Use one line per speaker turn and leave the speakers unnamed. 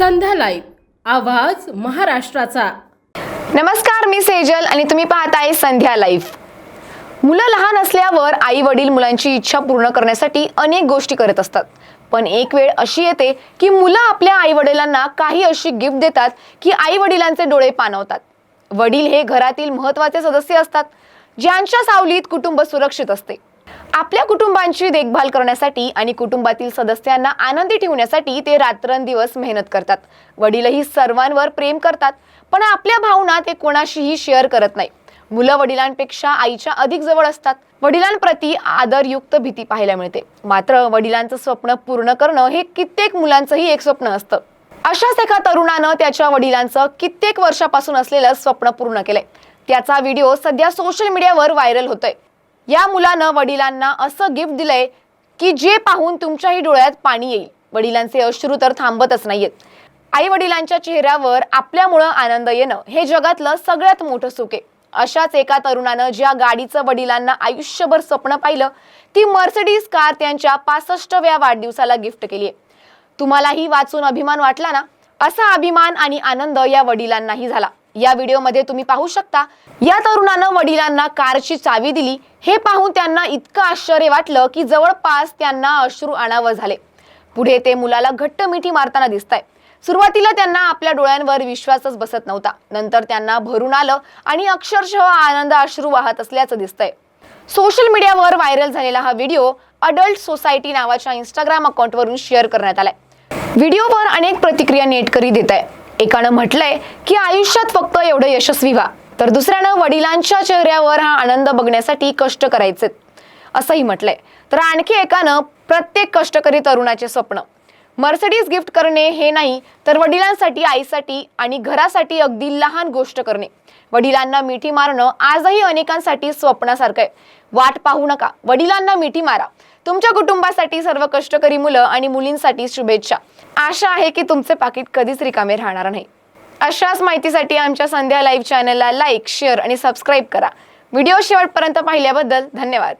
संध्या live. आवाज महाराष्ट्राचा.
नमस्कार मी सेजल आणि तुम्ही पाहताय संध्या लाईव्ह. मुलं लहान असल्यावर आई वडील मुलांची इच्छा पूर्ण करण्यासाठी अनेक गोष्टी करत असतात. पण एक वेळ अशी येते की मुलं आपल्या आई वडिलांना काही अशी गिफ्ट देतात की आई वडिलांचे डोळे पाणवतात वडील हे घरातील महत्त्वाचे सदस्य असतात ज्यांच्या सावलीत कुटुंब सुरक्षित असते. आपल्या कुटुंबांची देखभाल करण्यासाठी आणि कुटुंबातील सदस्यांना आनंदी ठेवण्यासाठी ते रात्रंदिवस मेहनत करतात. वडीलही सर्वांवर प्रेम करतात पण आपल्या भावना ते कोणाशीही शेअर करत नाही. मुलं वडिलांपेक्षा आईच्या अधिक जवळ असतात. वडिलांप्रती आदरयुक्त भीती पाहायला मिळते. मात्र वडिलांचं स्वप्न पूर्ण करणं हे कित्येक मुलांचंही एक स्वप्न असतं. अशाच एका तरुणानं त्याच्या वडिलांचं कित्येक वर्षापासून असलेलं स्वप्न पूर्ण केलंय. त्याचा व्हिडिओ सध्या सोशल मीडियावर व्हायरल होतोय. या मुलानं वडिलांना असं गिफ्ट दिलंय की जे पाहून तुमच्याही डोळ्यात पाणी येईल. वडिलांचे अश्रू तर थांबतच नाहीयेत. आई वडिलांच्या चेहऱ्यावर आपल्यामुळं आनंद येणं हे जगातलं सगळ्यात मोठं सुख आहे. अशाच एका तरुणानं ज्या गाडीचं वडिलांना आयुष्यभर स्वप्न पाहिलं ती मर्सिडीज कार त्यांच्या पासष्टव्या वाढदिवसाला गिफ्ट केली आहे. तुम्हालाही वाचून अभिमान वाटला ना? असा अभिमान आणि आनंद या वडिलांनाही झाला. या व्हिडिओमध्ये तुम्ही पाहू शकता. या तरुणानं वडिलांना कारची चावी दिली. हे पाहून त्यांना इतकं आश्चर्य वाटलं की जवळपास त्यांना अश्रू आणावं झाले. पुढे ते मुलाला घट्ट मिठी मारताना दिसतंय सुरुवातीला त्यांना आपल्या डोळ्यांवर विश्वासच बसत नव्हता. नंतर त्यांना भरून आलं आणि अक्षरशः आनंद अश्रू वाहत असल्याचं दिसतंय. सोशल मीडियावर व्हायरल झालेला हा व्हिडिओ अडल्ट सोसायटी नावाच्या इंस्टाग्राम अकाउंटवरून शेअर करण्यात आलाय. व्हिडिओवर अनेक प्रतिक्रिया नेटकरी देत आहे एकानं म्हटलंय की आयुष्यात फक्त एवढं यशस्वी व्हा तर दुसऱ्यानं वडिलांच्या चेहऱ्यावर हा आनंद बघण्यासाठी कष्ट करायचे असंही म्हटलंय. तर आणखी एकानं प्रत्येक कष्टकरी तरुणाचे स्वप्न मर्सिडीज गिफ्ट करणे हे नाही तर वडिलांसाठी आईसाठी आणि घरासाठी अगदी लहान गोष्ट करणे. वडिलांना मिठी मारणं आजही अनेकांसाठी स्वप्नासारखं आहे. वाट पाहू नका. वडिलांना मिठी मारा. तुमच्या कुटुंबासाठी सर्व कष्टकरी मुलं आणि मुलींसाठी शुभेच्छा. आशा आहे की तुमचे पाकिट कधीच रिकामे राहणार नाही. अशाच माहितीसाठी आमच्या संध्या लाईव्ह चॅनलला लाईक शेअर आणि सबस्क्राईब करा. व्हिडिओ शेवटपर्यंत पाहिल्याबद्दल धन्यवाद.